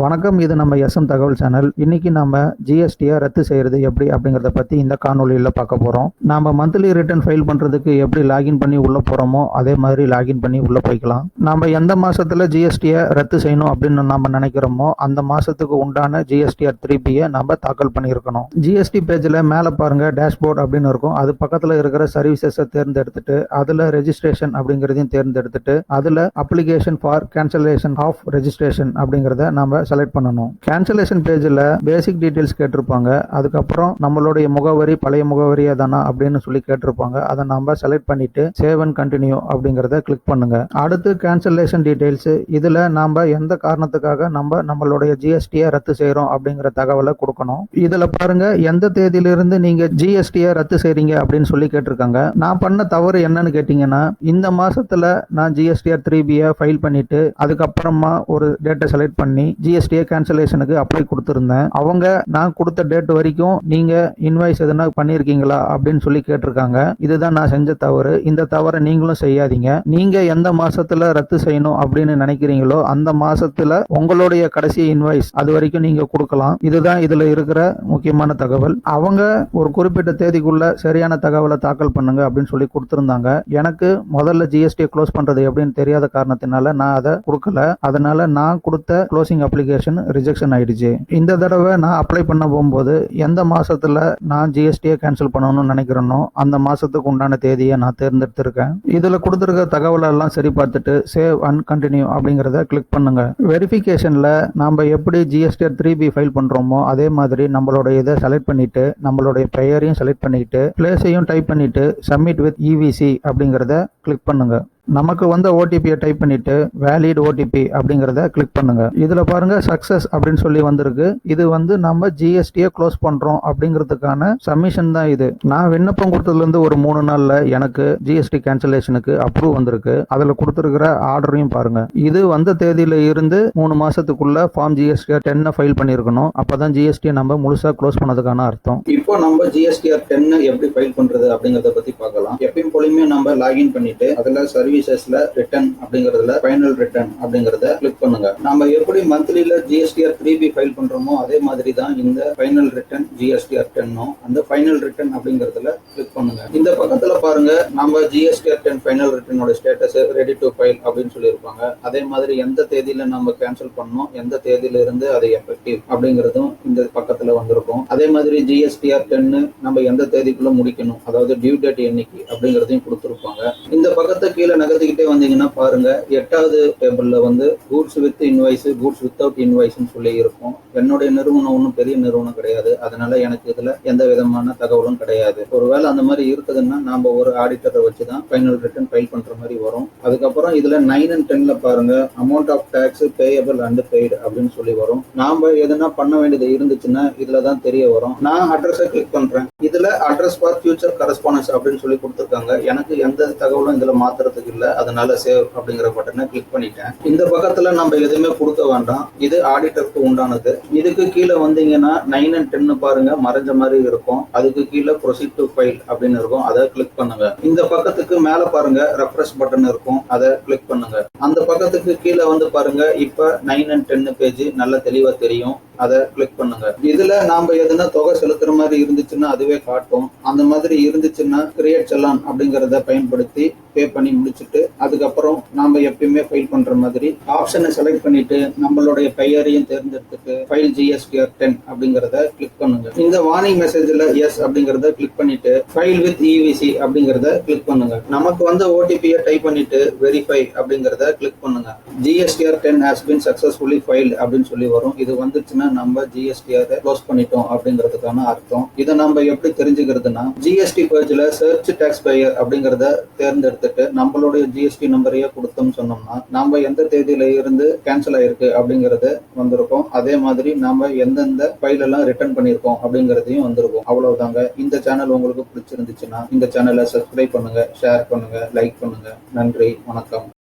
வணக்கம் இது நம்ம எஸ்எம் தகவல் சேனல். இன்னைக்கு நம்ம ஜிஎஸ்டியை ரத்து செய்யறது எப்படி அப்படிங்கறத பத்தி இந்த காணொலியில் பார்க்க போறோம். நாம மந்த்லி ரிட்டர்ன் ஃபைல் பண்றதுக்கு எப்படி லாகின் பண்ணி உள்ள போறோமோ அதே மாதிரி லாகின் பண்ணி உள்ள போய்க்கலாம். நம்ம எந்த மாசத்துல ஜிஎஸ்டியை ரத்து செய்யணும் அப்படின்னு நம்ம நினைக்கிறோமோ அந்த மாசத்துக்கு உண்டான ஜிஎஸ்டிஆர் த்ரீ பியை நம்ம தாக்கல் பண்ணியிருக்கணும். ஜிஎஸ்டி பேஜ்ல மேலே பாருங்க டேஷ்போர்ட் அப்படின்னு இருக்கும். அது பக்கத்துல இருக்கிற சர்வீசஸை தேர்ந்தெடுத்துட்டு அதுல ரெஜிஸ்ட்ரேஷன் அப்படிங்கறதையும் தேர்ந்தெடுத்துட்டு அதுல application for cancellation of registration அப்படிங்கறத நம்ம செலக்ட் பண்ணணும். கேன்சலேஷன் பேஜில் பேசிக் டீட்டெயில்ஸ் கேட்டிருப்பாங்க. அதுக்கப்புறம் நம்மளுடைய முகவரி பழைய முகவரியா தானா அப்படின்னு சொல்லி கேட்டிருப்பாங்க. அதை நம்ம செலக்ட் பண்ணிட்டு சேவ் அண்ட் கண்டினியூ அப்படிங்கிறத கிளிக் பண்ணுங்க. அடுத்து கேன்சலேஷன் டீட்டெயில்ஸ் இதில் நாம் எந்த காரணத்துக்காக நம்ம நம்மளுடைய ஜிஎஸ்டியை ரத்து செய்கிறோம் அப்படிங்கிற தகவலை கொடுக்கணும். இதில் பாருங்க எந்த தேதியிலிருந்து நீங்க ஜிஎஸ்டியை ரத்து செய்றீங்க அப்படின்னு சொல்லி கேட்டிருக்காங்க. நான் பண்ண தவறு என்னன்னு கேட்டீங்கன்னா இந்த மாசத்துல நான் ஜிஎஸ்டிஆர் த்ரீ பியை ஃபைல் பண்ணிட்டு அதுக்கப்புறமா ஒரு டேட்டை செலக்ட் பண்ணி ஜிஎஸ்டிஏ கேன்சலேஷனுக்கு அப்ளை கொடுத்துருந்தேன். அவங்க நான் கொடுத்த டேட் வரைக்கும் நீங்க இன்வாய்ஸ் எதுனா பண்ணியிருக்கீங்களா அப்படின்னு சொல்லி கேட்டிருக்காங்க. இதுதான் நான் செஞ்ச தவறு. இந்த தவறை நீங்களும் செய்யாதீங்க. நீங்க எந்த மாசத்துல ரத்து செய்யணும் அப்படின்னு நினைக்கிறீங்களோ அந்த மாசத்துல உங்களுடைய கடைசி இன்வாய்ஸ் அது வரைக்கும் நீங்க கொடுக்கலாம். இதுதான் இதுல இருக்கிற முக்கியமான தகவல். அவங்க ஒரு குறிப்பிட்ட தேதிக்குள்ள சரியான தகவலை தாக்கல் பண்ணுங்க அப்படின்னு சொல்லி கொடுத்திருந்தாங்க. எனக்கு முதல்ல ஜிஎஸ்டி க்ளோஸ் பண்றது எப்படின்னு தெரியாத காரணத்தினால நான் அதை கொடுக்கல. அதனால நான் கொடுத்த க்ளோசிங் அப்ளை அப்ளிகேஷன் ரிஜெக்ஷன் ஆயிடுச்சு. இந்த தடவை நான் அப்ளை பண்ண போகும்போது எந்த மாசத்துல நான் ஜிஎஸ்டியை கேன்சல் பண்ணணும்னு நினைக்கிறேனோ அந்த மாசத்துக்கு உண்டான தேதியை நான் தேர்ந்தெடுத்திருக்கேன். இதுல கொடுத்துருக்க தகவல் எல்லாம் சரி பார்த்துட்டு சேவ் அண்ட் கண்டினியூ அப்படிங்கறத கிளிக் பண்ணுங்க. வெரிஃபிகேஷன்ல நாம எப்படி ஜிஎஸ்டி த்ரீ பி ஃபைல் பண்றோமோ அதே மாதிரி நம்மளோட இதை செலக்ட் பண்ணிட்டு நம்மளுடைய பெயரையும் செலக்ட் பண்ணிட்டு பிளேஸையும் டைப் பண்ணிட்டு சப்மிட் வித் இவிசி அப்படிங்கறத கிளிக் பண்ணுங்க. நமக்கு வந்த ஓடிபியை டைப் பண்ணிட்டு வேலிட் ஓடிபி அப்படிங்கிறத கிளிக் பண்ணுங்க. இதுல பாருங்க சக்சஸ் அப்படின்னு சொல்லி வந்திருக்கு. இது வந்து நம்ம ஜிஎஸ்டியை க்ளோஸ் பண்றோம் அப்படிங்கிறதுக்கான சப்மிஷன் தான் இது. நான் விண்ணப்பம் கொடுத்ததுல இருந்து ஒரு மூணு நாள்ல எனக்கு ஜிஎஸ்டி கேன்சலேஷனுக்கு அப்ரூவ் வந்திருக்கு. அதுல கொடுத்துருக்கிற ஆர்டரையும் பாருங்க. இது வந்த தேதியில இருந்து மூணு மாசத்துக்குள்ள ஃபார்ம் ஜிஎஸ்டி டென்னை ஃபைல் பண்ணியிருக்கணும். அப்பதான் ஜிஎஸ்டி நம்ம முழுசா க்ளோஸ் பண்ணதுக்கான அர்த்தம். இப்போ நம்ம ஜிஎஸ்டிஆர் டென்னு எப்படி ஃபைல் பண்றது அப்படிங்கறத பத்தி பார்க்கலாம். எப்பயும் போலயுமே நம்ம லாகின் பண்ணிட்டு அதுல சர்வீசஸ்ல ரிட்டர்ன் அப்படிங்கறதுல ஃபைனல் ரிட்டர்ன் அப்படிங்கறத கிளிக் பண்ணுங்க. நம்ம எப்படி மந்த்லில ஜிஎஸ்டிஆர் த்ரீ பி ஃபைல் பண்றோமோ அதே மாதிரி தான் இந்த ஃபைனல் ரிட்டர்ன் ஜிஎஸ்டிஆர் டென்னும் அந்த ஃபைனல் ரிட்டர்ன் அப்படிங்கறதுல கிளிக் பண்ணுங்க. இந்த பக்கத்துல பாருங்க நம்ம ஜிஎஸ்டிஆர் டென் ஃபைனல் ரிட்டர்னோட ஸ்டேட்டஸ் ரெடி டு ஃபைல் அப்படின்னு சொல்லியிருப்பாங்க. அதே மாதிரி எந்த தேதியில நம்ம கேன்சல் பண்ணோம் எந்த தேதியில இருந்து அது எஃபெக்டிவ் அப்படிங்கறதும் இந்த பக்கத்துல வந்திருக்கும். அதே மாதிரி ஜிஎஸ்டிஆர் டென்னு நம்ம எந்த தேதிக்குள்ள முடிக்கணும் அதாவது டியூ டேட் என்னைக்கு அப்படிங்கறதையும் கொடுத்துருப்பாங்க. இந்த பக்கத்தை கீழே நகர்த்திக்கிட்டே வந்தீங்கன்னா பாருங்க எட்டாவது டேபிள்ல வந்து goods with invoice goods without இன்வாய்ஸ்ன்னு சொல்லி இருக்கும். என்னுடைய நிறுவனம் ஒன்றும் பெரிய நிறுவனம் கிடையாது. அதனால எனக்கு இதுல எந்த விதமான தகவலும் கிடையாது. ஒருவேளை அந்த மாதிரி இருக்குதுன்னா நாம ஒரு ஆடிட்டரை வச்சு தான் ஃபைனல் ரிட்டர்ன் ஃபைல் பண்ற மாதிரி வரும். அதுக்கப்புறம் இதுல நைன் அண்ட் டென்ல பாருங்க amount of tax payable and paid அப்படின்னு சொல்லி வரும். நாம எதனா பண்ண வேண்டியது இருந்துச்சுன்னா இதுல தான் தெரிய வரும். நான் அட்ரஸை கிளிக் பண்றேன். இதுல அட்ரஸ் ஃபார் ஃபியூச்சர் கரஸ்பாண்டன்ஸ் அப்படின்னு சொல்லி கொடுத்துருக்காங்க. எனக்கு எந்த தகவலும் இதுல மாத்துறதுக்கு இல்லை. அதனால சேவ் அப்படிங்கிற பட்டனை கிளிக் பண்ணிட்டேன். இந்த பக்கத்துல நம்ம எதுவுமே கொடுக்க வேண்டாம். இது ஆடிட்டருக்கு உண்டானது. இதுக்கு கீழே வந்தீங்கன்னா நைன் அண்ட் டென்னு பாருங்க. மறைஞ்ச மாதிரி இருக்கும். அதுக்கு கீழே ப்ரொசீட் டு ஃபைல் அப்படின்னு இருக்கும். அதை கிளிக் பண்ணுங்க. இந்த பக்கத்துக்கு மேல பாருங்க. ரெஃப்ரெஷ் பட்டன் இருக்கும். அதை கிளிக் பண்ணுங்க. அந்த பக்கத்துக்கு கீழே வந்து பாருங்க. இப்ப நைன் அண்ட் டென்னு பேஜ் நல்ல தெளிவா தெரியும். அதை கிளிக் பண்ணுங்க. இதுல நாம எதுனா தொகை செலுத்துற மாதிரி இருந்துச்சுன்னா அதுவே காட்டும். அந்த மாதிரி இருந்துச்சுன்னா கிரியேட் செல்லான் அப்படிங்கறத பயன்படுத்தி பே பண்ணி முடிச்சு வச்சுட்டு அதுக்கப்புறம் நாம எப்பயுமே ஃபைல் பண்ற மாதிரி ஆப்ஷனை செலக்ட் பண்ணிட்டு நம்மளுடைய பெயரையும் தேர்ந்தெடுத்துட்டு ஃபைல் ஜிஎஸ்டிஆர் டென் அப்படிங்கறத கிளிக் பண்ணுங்க. இந்த வார்னிங் மெசேஜ்ல எஸ் அப்படிங்கறத கிளிக் பண்ணிட்டு ஃபைல் வித் இவிசி அப்படிங்கறத கிளிக் பண்ணுங்க. நமக்கு வந்து ஓடிபியை டைப் பண்ணிட்டு வெரிஃபை அப்படிங்கறத கிளிக் பண்ணுங்க. GSTR ten has been successfully file அப்படின்னு சொல்லி வரும். இது வந்துச்சுன்னா நம்ம ஜிஎஸ்டிஆர் க்ளோஸ் பண்ணிட்டோம் அப்படிங்கிறதுக்கான அர்த்தம். இதை நம்ம எப்படி தெரிஞ்சுக்கிறதுனா ஜிஎஸ்டி பேஜ்ல சர்ச் டேக்ஸ் பேயர் அப்படிங்கறத தேர்ந்தெடுத்துட்டு நம்மளுடைய ஜிஎஸ்டி நம்பரையே கொடுத்தோம்னு சொன்னோம்னா நம்ம எந்த தேதியில இருந்து கேன்சல் ஆயிருக்கு அப்படிங்கறது வந்திருக்கும். அதே மாதிரி நாம எந்தெந்த ஃபைல் எல்லாம் ரிட்டர்ன் பண்ணியிருக்கோம் அப்படிங்கறதையும் வந்திருக்கும். அவ்வளவுதாங்க. இந்த சேனல் உங்களுக்கு பிடிச்சிருந்துச்சுன்னா இந்த சேனலை சப்ஸ்கிரைப் பண்ணுங்க ஷேர் பண்ணுங்க லைக் பண்ணுங்க. நன்றி வணக்கம்.